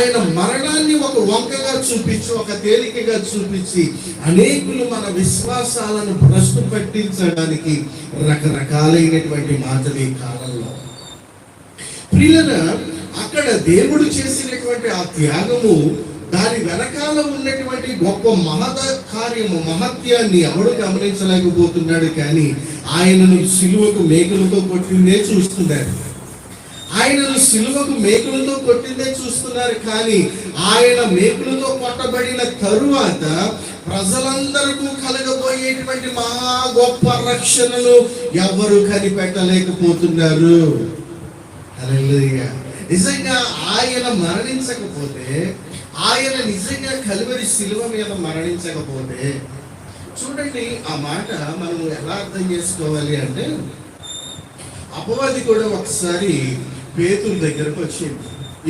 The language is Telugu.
ఆయన మరణాన్ని ఒక వంకగా చూపించి ఒక తేలికగా చూపించి అనేకులు మన విశ్వాసాలను భ్రష్టు పట్టించడానికి రకరకాలైనటువంటి మాటలు ఈ కాలంలో ప్రియులన అక్కడ దేవుడు చేసినటువంటి ఆ త్యాగము దాని వెనకాల ఉన్నటువంటి గొప్ప మహత కార్యము మహత్యాన్ని ఎవడు గమనించలేకపోతున్నాడు కానీ ఆయనను సిలువకు మేకులతో కొట్టిందే చూస్తున్నాడు ఆయనను సిలువకు మేకులతో కొట్టిందే చూస్తున్నారు కానీ ఆయన మేకులతో కొట్టబడిన తరువాత ప్రజలందరికీ కలగబోయేటువంటి మహా గొప్ప రక్షణను ఎవరు కనిపెట్టలేకపోతున్నారు. నిజంగా ఆయన మరణించకపోతే ఆయన నిజంగా కలువరి శిలువ మీద మరణించకపోతే చూడండి ఆ మాట మనం ఎలా అర్థం చేసుకోవాలి అంటే అపవాది కూడా ఒకసారి పేతుల దగ్గరకు వచ్చింది.